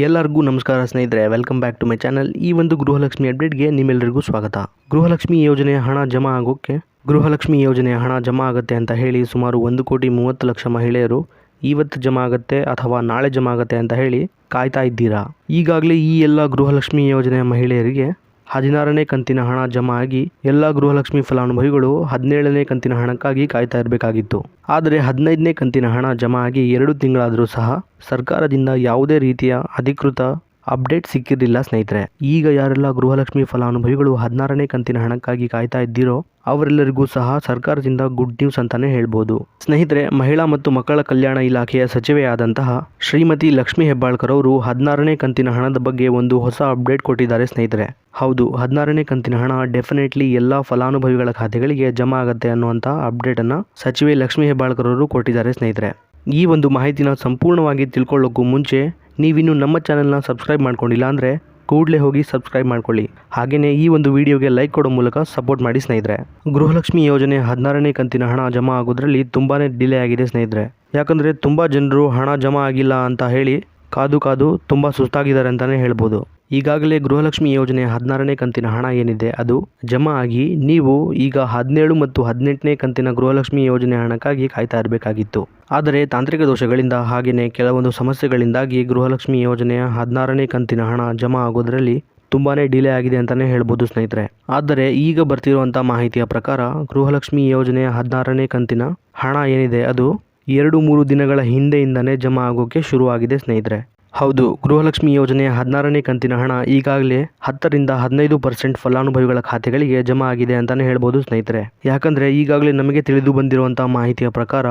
ಎಲ್ಲರಿಗೂ ನಮಸ್ಕಾರ ಸ್ನೇಹಿತರೆ welcome back to my channel ಈ ಒಂದು ಗೃಹಲಕ್ಷ್ಮಿ ಅಪ್ಡೇಟ್ಗೆ ನಿಮ್ಮೆಲ್ಲರಿಗೂ ಸ್ವಾಗತ. ಗೃಹಲಕ್ಷ್ಮಿ ಯೋಜನೆಯ ಹಣ ಜಮಾ ಆಗೋಕ್ಕೆ, ಗೃಹಲಕ್ಷ್ಮಿ ಯೋಜನೆಯ ಹಣ ಜಮಾ ಆಗುತ್ತೆ ಅಂತ ಹೇಳಿ ಸುಮಾರು ಒಂದು ಕೋಟಿ ಮೂವತ್ತು ಲಕ್ಷ ಮಹಿಳೆಯರು ಇವತ್ತು ಜಮಾ ಆಗುತ್ತೆ ಅಥವಾ ನಾಳೆ ಜಮಾ ಆಗುತ್ತೆ ಅಂತ ಹೇಳಿ ಕಾಯ್ತಾ ಇದ್ದೀರಾ? ಈಗಾಗಲೇ ಈ ಎಲ್ಲ ಗೃಹಲಕ್ಷ್ಮಿ ಯೋಜನೆಯ ಮಹಿಳೆಯರಿಗೆ ಹದಿನಾರನೇ ಕಂತಿನ ಹಣ ಜಮಾ ಆಗಿ ಎಲ್ಲ ಗೃಹಲಕ್ಷ್ಮಿ ಫಲಾನುಭವಿಗಳು ಹದಿನೇಳನೇ ಕಂತಿನ ಹಣಕ್ಕಾಗಿ ಕಾಯ್ತಾ ಇರಬೇಕಾಗಿತ್ತು. ಆದರೆ ಹದಿನೈದನೇ ಕಂತಿನ ಹಣ ಜಮಾ ಆಗಿ ಎರಡು ತಿಂಗಳಾದರೂ ಸಹ ಸರ್ಕಾರದಿಂದ ಯಾವುದೇ ರೀತಿಯ ಅಧಿಕೃತ ಅಪ್ಡೇಟ್ ಸಿಕ್ಕಿರಲಿಲ್ಲ ಸ್ನೇಹಿತರೆ. ಈಗ ಯಾರೆಲ್ಲ ಗೃಹಲಕ್ಷ್ಮಿ ಫಲಾನುಭವಿಗಳು ಹದಿನಾರನೇ ಕಂತಿನ ಹಣಕ್ಕಾಗಿ ಕಾಯ್ತಾ ಇದ್ದೀರೋ ಅವರೆಲ್ಲರಿಗೂ ಸಹ ಸರ್ಕಾರದಿಂದ ಗುಡ್ ನ್ಯೂಸ್ ಅಂತಾನೆ ಹೇಳ್ಬೋದು. ಸ್ನೇಹಿತರೆ, ಮಹಿಳಾ ಮತ್ತು ಮಕ್ಕಳ ಕಲ್ಯಾಣ ಇಲಾಖೆಯ ಸಚಿವೆಯಾದಂತಹ ಶ್ರೀಮತಿ ಲಕ್ಷ್ಮಿ ಹೆಬ್ಬಾಳ್ಕರ್ ಅವರು ಹದಿನಾರನೇ ಕಂತಿನ ಹಣದ ಬಗ್ಗೆ ಒಂದು ಹೊಸ ಅಪ್ಡೇಟ್ ಕೊಟ್ಟಿದ್ದಾರೆ ಸ್ನೇಹಿತರೆ. ಹೌದು, ಹದಿನಾರನೇ ಕಂತಿನ ಹಣ ಡೆಫಿನೆಟ್ಲಿ ಎಲ್ಲ ಫಲಾನುಭವಿಗಳ ಖಾತೆಗಳಿಗೆ ಜಮಾ ಆಗುತ್ತೆ ಅನ್ನುವಂಥ ಅಪ್ಡೇಟನ್ನು ಸಚಿವೆ ಲಕ್ಷ್ಮೀ ಹೆಬ್ಬಾಳ್ಕರ್ ಅವರು ಕೊಟ್ಟಿದ್ದಾರೆ ಸ್ನೇಹಿತರೆ. ಈ ಒಂದು ಮಾಹಿತಿನ ಸಂಪೂರ್ಣವಾಗಿ ತಿಳ್ಕೊಳ್ಳೋಕ್ಕೂ ಮುಂಚೆ ನೀವಿನ್ನೂ ನಮ್ಮ ಚಾನೆಲ್ನ ಸಬ್ಸ್ಕ್ರೈಬ್ ಮಾಡ್ಕೊಂಡಿಲ್ಲ ಅಂದರೆ ಕೂಡಲೇ ಹೋಗಿ ಸಬ್ಸ್ಕ್ರೈಬ್ ಮಾಡ್ಕೊಳ್ಳಿ. ಹಾಗೆಯೇ ಈ ಒಂದು ವಿಡಿಯೋಗೆ ಲೈಕ್ ಕೊಡೋ ಮೂಲಕ ಸಪೋರ್ಟ್ ಮಾಡಿ ಸ್ನೇಹಿತರೆ. ಗೃಹಲಕ್ಷ್ಮಿ ಯೋಜನೆ ಹದಿನಾರನೇ ಕಂತಿನ ಹಣ ಜಮಾ ಆಗೋದ್ರಲ್ಲಿ ತುಂಬಾ ಡಿಲೇ ಆಗಿದೆ ಸ್ನೇಹಿತರೆ. ಯಾಕಂದರೆ ತುಂಬ ಜನರು ಹಣ ಜಮಾ ಆಗಿಲ್ಲ ಅಂತ ಹೇಳಿ ಕಾದು ಕಾದು ತುಂಬ ಸುಸ್ತಾಗಿದ್ದಾರೆ ಅಂತಲೇ ಹೇಳ್ಬೋದು. ಈಗಾಗಲೇ ಗೃಹಲಕ್ಷ್ಮಿ ಯೋಜನೆಯ ಹದಿನಾರನೇ ಕಂತಿನ ಹಣ ಏನಿದೆ ಅದು ಜಮಾ ಆಗಿ ನೀವು ಈಗ ಹದಿನೇಳು ಮತ್ತು ಹದಿನೆಂಟನೇ ಕಂತಿನ ಗೃಹಲಕ್ಷ್ಮಿ ಯೋಜನೆ ಹಣಕ್ಕಾಗಿ ಕಾಯ್ತಾ ಇರಬೇಕಾಗಿತ್ತು. ಆದರೆ ತಾಂತ್ರಿಕ ದೋಷಗಳಿಂದ ಹಾಗೆಯೇ ಕೆಲವೊಂದು ಸಮಸ್ಯೆಗಳಿಂದಾಗಿ ಗೃಹಲಕ್ಷ್ಮಿ ಯೋಜನೆಯ ಹದಿನಾರನೇ ಕಂತಿನ ಹಣ ಜಮಾ ಆಗೋದರಲ್ಲಿ ತುಂಬಾ ಡಿಲೇ ಆಗಿದೆ ಅಂತಲೇ ಹೇಳ್ಬೋದು ಸ್ನೇಹಿತರೆ. ಆದರೆ ಈಗ ಬರ್ತಿರುವಂಥ ಮಾಹಿತಿಯ ಪ್ರಕಾರ ಗೃಹಲಕ್ಷ್ಮಿ ಯೋಜನೆಯ ಹದಿನಾರನೇ ಕಂತಿನ ಹಣ ಏನಿದೆ ಅದು ಎರಡು ಮೂರು ದಿನಗಳ ಹಿಂದೆಯಿಂದನೇ ಜಮಾ ಆಗೋಕ್ಕೆ ಶುರುವಾಗಿದೆ ಸ್ನೇಹಿತರೆ. ಹೌದು, ಗೃಹಲಕ್ಷ್ಮಿ ಯೋಜನೆಯ ಹದಿನಾರನೇ ಕಂತಿನ ಹಣ ಈಗಾಗಲೇ ಹತ್ತರಿಂದ ಹದಿನೈದು ಪರ್ಸೆಂಟ್ ಫಲಾನುಭವಿಗಳ ಖಾತೆಗಳಿಗೆ ಜಮಾ ಆಗಿದೆ ಅಂತಲೇ ಹೇಳ್ಬೋದು ಸ್ನೇಹಿತರೆ. ಯಾಕಂದರೆ ಈಗಾಗಲೇ ನಮಗೆ ತಿಳಿದು ಬಂದಿರುವಂಥ ಮಾಹಿತಿಯ ಪ್ರಕಾರ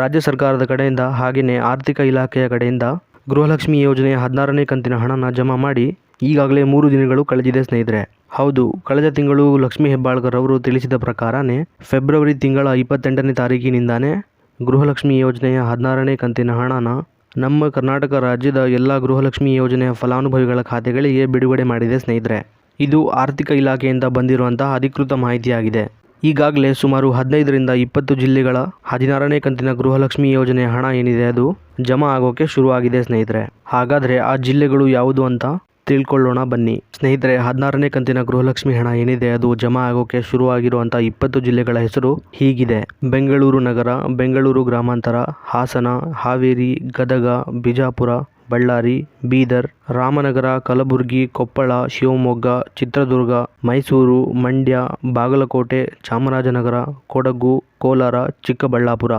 ರಾಜ್ಯ ಸರ್ಕಾರದ ಕಡೆಯಿಂದ ಹಾಗೆಯೇ ಆರ್ಥಿಕ ಇಲಾಖೆಯ ಕಡೆಯಿಂದ ಗೃಹಲಕ್ಷ್ಮಿ ಯೋಜನೆಯ ಹದಿನಾರನೇ ಕಂತಿನ ಹಣನ ಜಮಾ ಮಾಡಿ ಈಗಾಗಲೇ ಮೂರು ದಿನಗಳು ಕಳೆದಿದೆ ಸ್ನೇಹಿತರೆ. ಹೌದು, ಕಳೆದ ತಿಂಗಳು ಲಕ್ಷ್ಮೀ ಹೆಬ್ಬಾಳ್ಕರ್ ಅವರು ತಿಳಿಸಿದ ಪ್ರಕಾರನೇ ಫೆಬ್ರವರಿ ತಿಂಗಳ ಇಪ್ಪತ್ತೆಂಟನೇ ತಾರೀಕಿನಿಂದಾನೇ ಗೃಹಲಕ್ಷ್ಮಿ ಯೋಜನೆಯ ಹದಿನಾರನೇ ಕಂತಿನ ಹಣನ ನಮ್ಮ ಕರ್ನಾಟಕ ರಾಜ್ಯದ ಎಲ್ಲ ಗೃಹಲಕ್ಷ್ಮಿ ಯೋಜನೆಯ ಫಲಾನುಭವಿಗಳ ಖಾತೆಗಳಿಗೆ ಬಿಡುಗಡೆ ಮಾಡಿದೆ ಸ್ನೇಹಿತರೆ. ಇದು ಆರ್ಥಿಕ ಇಲಾಖೆಯಿಂದ ಬಂದಿರುವಂತಹ ಅಧಿಕೃತ ಮಾಹಿತಿಯಾಗಿದೆ. ಈಗಾಗಲೇ ಸುಮಾರು ಹದಿನೈದರಿಂದ ಇಪ್ಪತ್ತು ಜಿಲ್ಲೆಗಳ ಹದಿನಾರನೇ ಕಂತಿನ ಗೃಹಲಕ್ಷ್ಮಿ ಯೋಜನೆಯ ಹಣ ಏನಿದೆ ಅದು ಜಮಾ ಆಗೋಕ್ಕೆ ಶುರುವಾಗಿದೆ ಸ್ನೇಹಿತರೆ. ಹಾಗಾದರೆ ಆ ಜಿಲ್ಲೆಗಳು ಯಾವುದು ಅಂತ ತಿಳ್ಕೊಳ್ಳೋಣ ಬನ್ನಿ. ಸ್ನೇಹಿತರೆ, ಹದಿನಾರನೇ ಕಂತಿನ ಗೃಹಲಕ್ಷ್ಮಿ ಹಣ ಏನಿದೆ? ಅದು ಜಮಾ ಆಗೋಕ್ಕೆ ಶುರುವಾಗಿರುವಂಥ ಇಪ್ಪತ್ತು ಜಿಲ್ಲೆಗಳ ಹೆಸರು ಹೀಗಿದೆ. ಬೆಂಗಳೂರು ನಗರ, ಬೆಂಗಳೂರು ಗ್ರಾಮಾಂತರ, ಹಾಸನ, ಹಾವೇರಿ, ಗದಗ, ಬಿಜಾಪುರ, ಬಳ್ಳಾರಿ, ಬೀದರ್, ರಾಮನಗರ, ಕಲಬುರಗಿ, ಕೊಪ್ಪಳ, ಶಿವಮೊಗ್ಗ, ಚಿತ್ರದುರ್ಗ, ಮೈಸೂರು, ಮಂಡ್ಯ, ಬಾಗಲಕೋಟೆ, ಚಾಮರಾಜನಗರ, ಕೊಡಗು, ಕೋಲಾರ, ಚಿಕ್ಕಬಳ್ಳಾಪುರ.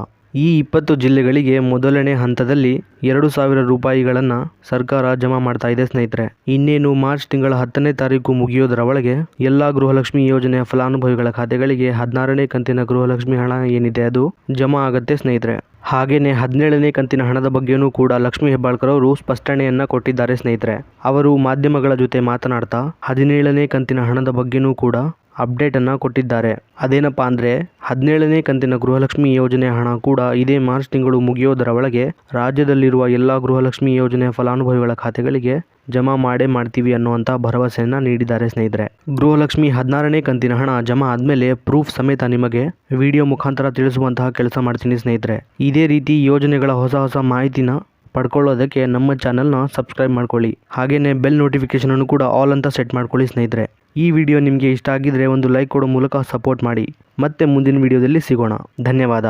ಈ ಇಪ್ಪತ್ತು ಜಿಲ್ಲೆಗಳಿಗೆ ಮೊದಲನೇ ಹಂತದಲ್ಲಿ ಎರಡು ಸಾವಿರ ರೂಪಾಯಿಗಳನ್ನು ಸರ್ಕಾರ ಜಮಾ ಮಾಡ್ತಾ ಇದೆ ಸ್ನೇಹಿತರೆ. ಇನ್ನೇನು ಮಾರ್ಚ್ ತಿಂಗಳ ಹತ್ತನೇ ತಾರೀಕು ಮುಗಿಯೋದರ ಒಳಗೆ ಎಲ್ಲ ಗೃಹಲಕ್ಷ್ಮಿ ಯೋಜನೆಯ ಫಲಾನುಭವಿಗಳ ಖಾತೆಗಳಿಗೆ ಹದಿನಾರನೇ ಕಂತಿನ ಗೃಹಲಕ್ಷ್ಮಿ ಹಣ ಏನಿದೆ ಅದು ಜಮಾ ಆಗತ್ತೆ ಸ್ನೇಹಿತರೆ. ಹಾಗೆಯೇ ಹದಿನೇಳನೇ ಕಂತಿನ ಹಣದ ಬಗ್ಗೆಯೂ ಕೂಡ ಲಕ್ಷ್ಮಿ ಹೆಬ್ಬಾಳ್ಕರ್ ಅವರು ಸ್ಪಷ್ಟಣೆಯನ್ನ ಕೊಟ್ಟಿದ್ದಾರೆ ಸ್ನೇಹಿತರೆ. ಅವರು ಮಾಧ್ಯಮಗಳ ಜೊತೆ ಮಾತನಾಡ್ತಾ ಹದಿನೇಳನೇ ಕಂತಿನ ಹಣದ ಬಗ್ಗೆಯೂ ಕೂಡ ಅಪ್ಡೇಟನ್ನು ಕೊಟ್ಟಿದ್ದಾರೆ. ಅದೇನಪ್ಪ ಅಂದರೆ, ಹದಿನೇಳನೇ ಕಂತಿನ ಗೃಹಲಕ್ಷ್ಮಿ ಯೋಜನೆ ಹಣ ಕೂಡ ಇದೇ ಮಾರ್ಚ್ ತಿಂಗಳು ಮುಗಿಯೋದರ ಒಳಗೆ ರಾಜ್ಯದಲ್ಲಿರುವ ಎಲ್ಲ ಗೃಹಲಕ್ಷ್ಮಿ ಯೋಜನೆಯ ಫಲಾನುಭವಿಗಳ ಖಾತೆಗಳಿಗೆ ಜಮಾ ಮಾಡೇ ಮಾಡ್ತೀವಿ ಅನ್ನುವಂಥ ಭರವಸೆಯನ್ನು ನೀಡಿದ್ದಾರೆ ಸ್ನೇಹಿತರೆ. ಗೃಹಲಕ್ಷ್ಮಿ ಹದಿನಾರನೇ ಕಂತಿನ ಹಣ ಜಮಾ ಆದಮೇಲೆ ಪ್ರೂಫ್ ಸಮೇತ ನಿಮಗೆ ವಿಡಿಯೋ ಮುಖಾಂತರ ತಿಳಿಸುವಂತಹ ಕೆಲಸ ಮಾಡ್ತೀನಿ ಸ್ನೇಹಿತರೆ. ಇದೇ ರೀತಿ ಯೋಜನೆಗಳ ಹೊಸ ಹೊಸ ಮಾಹಿತಿನ ಪಡ್ಕೊಳ್ಳೋದಕ್ಕೆ ನಮ್ಮ ಚಾನಲ್ನ ಸಬ್ಸ್ಕ್ರೈಬ್ ಮಾಡ್ಕೊಳ್ಳಿ. ಹಾಗೆಯೇ ಬೆಲ್ ನೋಟಿಫಿಕೇಷನನ್ನು ಕೂಡ ಆಲ್ ಅಂತ ಸೆಟ್ ಮಾಡ್ಕೊಳ್ಳಿ ಸ್ನೇಹಿತರೆ. ಈ ವಿಡಿಯೋ ನಿಮಗೆ ಇಷ್ಟ ಆಗಿದ್ದರೆ ಒಂದು ಲೈಕ್ ಕೊಡೋ ಮೂಲಕ ಸಪೋರ್ಟ್ ಮಾಡಿ. ಮತ್ತೆ ಮುಂದಿನ ವಿಡಿಯೋದಲ್ಲಿ ಸಿಗೋಣ. ಧನ್ಯವಾದ.